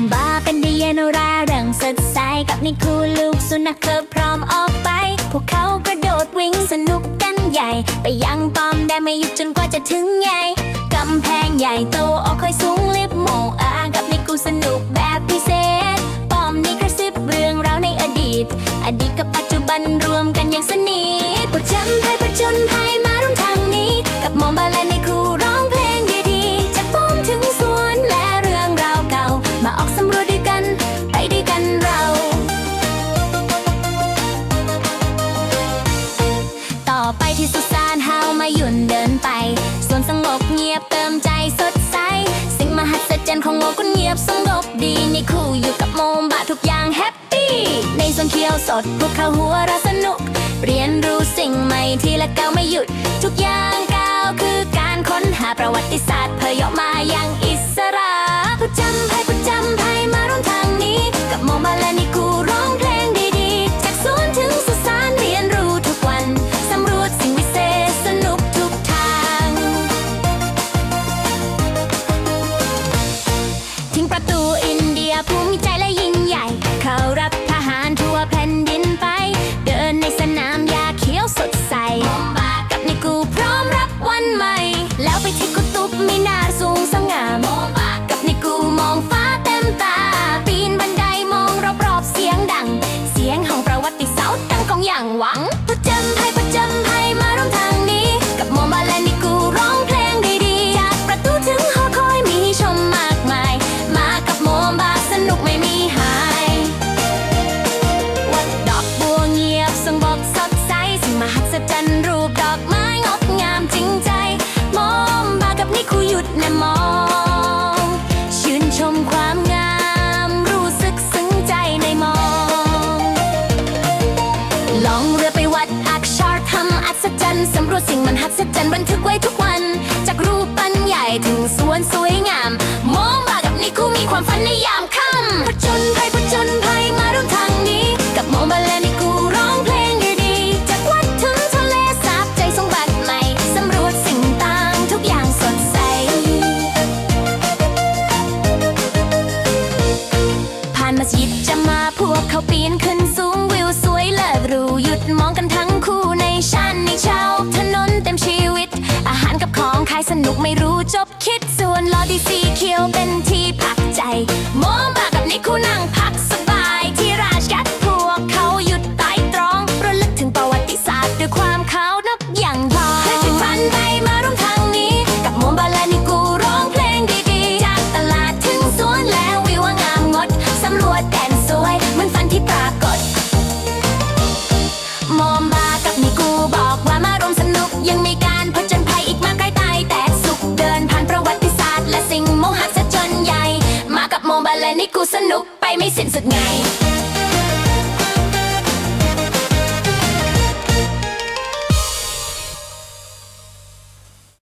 มบาเป็นดียนราเริงสดใสกับนิคูลูกสุนัขเธอพร้อมออกไป พวกเขากระโดดวิ่งสนุกกันใหญ่ ไปยังปอมได้ไม่หยุดจนกว่าจะถึงไงกำแพงใหญ่โตออกคอยสูงลิบโมอา กอย่างแฮปปี้ ในสวนเคียวสดพวกเขาหัวเราสนุก เรียนรู้สิ่งใหม่ทีละก้าวไม่หยุด ทุกอย่างก้าวคือการค้นหาประวัติศาสตร์เผยออกมาอย่างอิสระประจำภัยประจำภัยมาร่วมทางนี้ กับโมมาและนิคูร้องเพลงดีๆ จากสวนถึงสุสานเรียนรู้ทุกวันสำรวจสิ่งวิเศษสนุกทุกทาง ทิ้งประตูอินเดียภูมิใจ ตร์ วจสิ่งมันหัศจรรย์บันทึกไว้ทุกวัน จากรูปปั้นใหญ่ถึงสวนสวยงาม มองมากับนิคูมีความฝันในยามค่ำผจญภัยผจญภัยมาร่วมทางนี้ กับมองบาและนิคูร้องเพลงดีๆจากวัดถึงทะเลสาบใจสมบัติใหม่สำรวจสิ่งต่างทุกอย่างสดใส ผ่านมัสยิดจะมาพวกเขาปีนขึ้น กไม่รู้จบคิดส่วนลอดีสีเขียวเป็นที่พักใจมองบากับนิคูนั่งพักสบายที่ราชกัดพวกเขาหยุดตายตรองระลึกถึงประวัติศาสตร์ด้วยความเขานับอย่างทองให้ถึงพันไปมา กูสนุกไปไม่สิ้นสุดไง